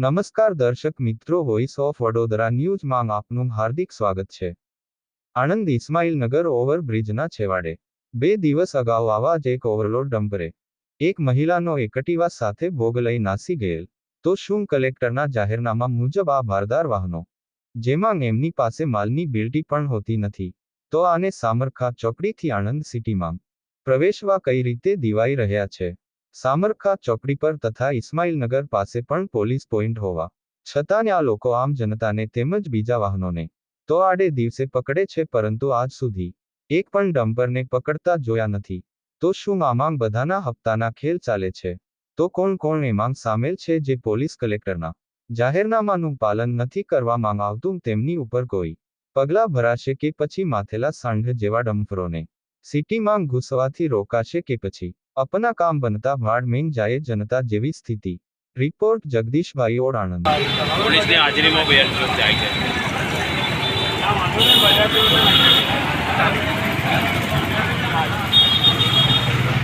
નમસ્કાર દર્શક મિત્રો વોઇસ ઓફ વડોદરા ન્યૂઝમાં આપનું હાર્દિક સ્વાગત છે. આણંદ ઇસ્માઇલનગર ઓવરબ્રિજના છેવાડે. બે દિવસ અગાઉ આવા જ એક ઓવરલોડ ડમ્પરે એક મહિલાનો એકટીવા સાથે ભોગ લઈ નાસી ગયેલ. તો શું કલેક્ટરના જાહેરનામા મુજબ આ ભારદાર વાહનો? જેમાં એમની પાસે માલની બિલ્ટી પણ હોતી નથી. તો આને સામરખા ચોકડીથી આણંદ સિટીમાં પ્રવેશવા કઈ રીતે દિવાઈ રહ્યા છે? સામરખા ચોકડી પર તથા ઇસ્માઇલનગર પાસે પણ પોલીસ પોઈન્ટ હોવા છતાં આ લોકો આમ જનતાને તેમજ બીજા વાહનોને તો આડે દિવસે પકડે છે પરંતુ આજ સુધી એક પણ ડમ્પરને પકડતા જોયા નથી. તો શું આમાં બધાના હપ્તાના ખેલ ચાલે છે? તો કોણ કોણ એમાં સામેલ છે જે પોલીસ કલેક્ટરના જાહેરનામાનું પાલન નથી કરવામાં આવતું તેમની ઉપર કોઈ પગલાં ભરાશે કે પછી માથેલા સાંઢ જેવા ડમ્ફરોને સિટીમાં ઘૂસવાથી રોકાશે કે પછી અપના કામ બનતા વાડ મેન જાય જનતા જેવી સ્થિતિ. રિપોર્ટ જગદીશભાઈ ઓળાણંદ પોલીસની હાજરીમાં બે જાય છે